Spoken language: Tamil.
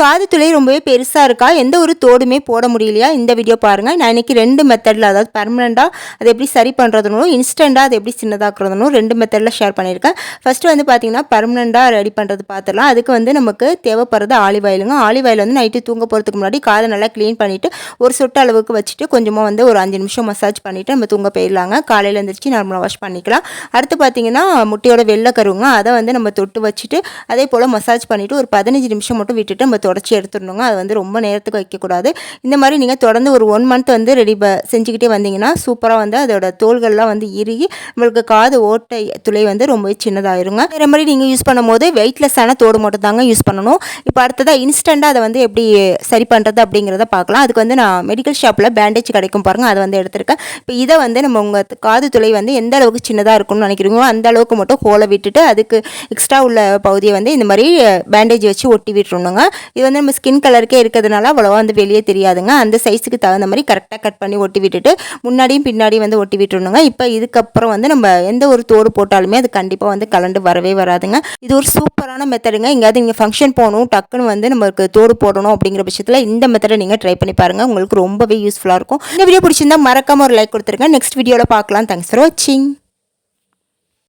காது துளை ரொம்பவே பெருசாக இருக்கா? எந்த ஒரு தோடுமே போட முடியலையா? இந்த வீடியோ பாருங்கள் நான் இன்னைக்கு ரெண்டு மெத்தடில் அதாவது பர்மனெண்ட்டாக அதை எப்படி சரி பண்ணுறதுனும் இன்ஸ்டண்ட்டாக அதை எப்படி சின்னதாக்குறதுனும் ரெண்டு மெத்தடில் ஷேர் பண்ணியிருக்கேன். ஃபஸ்ட்டு வந்து பார்த்தீங்கன்னா பர்மனெண்ட்டாக ரெடி பண்ணுறது பார்த்துடலாம் அதுக்கு வந்து நமக்கு தேவைப்படுறது ஆலிவ் ஆயிலுங்க ஆலிவ் ஆயில் வந்து நைட்டு தூங்க போகிறதுக்கு முன்னாடி காதை நல்லா க்ளீன் பண்ணிவிட்டு ஒரு சொட்டு அளவுக்கு வச்சுட்டு கொஞ்சமாக வந்து ஒரு அஞ்சு நிமிஷம் மசாஜ் பண்ணிவிட்டு நம்ம தூங்க போயிடலாங்க. காலையில் எழுந்திரிச்சு நார்மலாக வாஷ் பண்ணிக்கலாம். அடுத்து பார்த்தீங்கன்னா முட்டையோட வெள்ளை கருவுங்க. அதை வந்து நம்ம தொட்டு வச்சுட்டு அதே போல் மசாஜ் பண்ணிவிட்டு ஒரு பதினஞ்சு நிமிஷம் மட்டும் விட்டுட்டு நம்ம தொடச்சி எடுத்துடணுங்க. அது வந்து ரொம்ப நேரத்துக்கு வைக்கக்கூடாது. இந்த மாதிரி நீங்கள் தொடர்ந்து ஒரு ஒன் மந்த் வந்து ரெடி ப செஞ்சுக்கிட்டே வந்தீங்கன்னா சூப்பராக வந்து அதோட தோள்கள்லாம் வந்து இறுகி நம்மளுக்கு காது ஓட்டை துளை வந்து ரொம்பவே சின்னதாயிருங்க. வேறு மாதிரி நீங்கள் யூஸ் பண்ணும்போது வெயிட்லெஸ்ஸான தோடு மட்டும் தாங்க யூஸ் பண்ணணும். இப்போ அடுத்ததாக இன்ஸ்டண்ட்டாக அதை வந்து எப்படி சரி பண்ணுறது அப்படிங்கிறத பார்க்கலாம். அதுக்கு வந்து நான் மெடிக்கல் ஷாப்பில் பேண்டேஜ் கிடைக்கும் பாருங்கள் அதை வந்து எடுத்திருக்கேன். இப்போ இதை வந்து நம்ம உங்கள் காது துளை வந்து எந்த அளவுக்கு சின்னதாக இருக்கும்னு நினைக்கிறீங்களோ அந்த அளவுக்கு மட்டும் ஹோலை விட்டுட்டு அதுக்கு எக்ஸ்ட்ரா உள்ள பகுதியை வந்து இந்த மாதிரி பேண்டேஜ் வச்சு ஒட்டி விட்டுருணுங்க இது வந்து நம்ம ஸ்கின் கலருக்கே இருக்கிறதுனால அவ்வளோவா வந்து வெளியே தெரியாதுங்க. அந்த சைஸுக்கு தகுந்த மாதிரி கரெக்டாக கட் பண்ணி ஒட்டி விட்டுட்டு முன்னாடியும் பின்னாடியும் வந்து ஒட்டி விட்டுருணுங்க இப்போ இதுக்கப்புறம் வந்து நம்ம எந்த ஒரு தோடு போட்டாலுமே அது கண்டிப்பாக வந்து கலண்டு வரவே வராதுங்க. இது ஒரு சூப்பரான மெத்தடுங்க எங்கேயாவது நீங்கள் ஃபங்க்ஷன் போகணும் டக்குன்னு வந்து நம்மளுக்கு தோடு போடணும் அப்படிங்கிற பட்சத்தில் இந்த மெத்தடை நீங்கள் ட்ரை பண்ணி பாருங்கள் உங்களுக்கு ரொம்பவே யூஸ்ஃபுல்லாக இருக்கும். இந்த வீடியோ பிடிச்சிருந்தா மறக்காமல் ஒரு லைக் கொடுத்துருங்க. நெக்ஸ்ட் வீடியோவில் பார்க்கலாம். தேங்க்ஸ் ஃபார் வாட்சிங்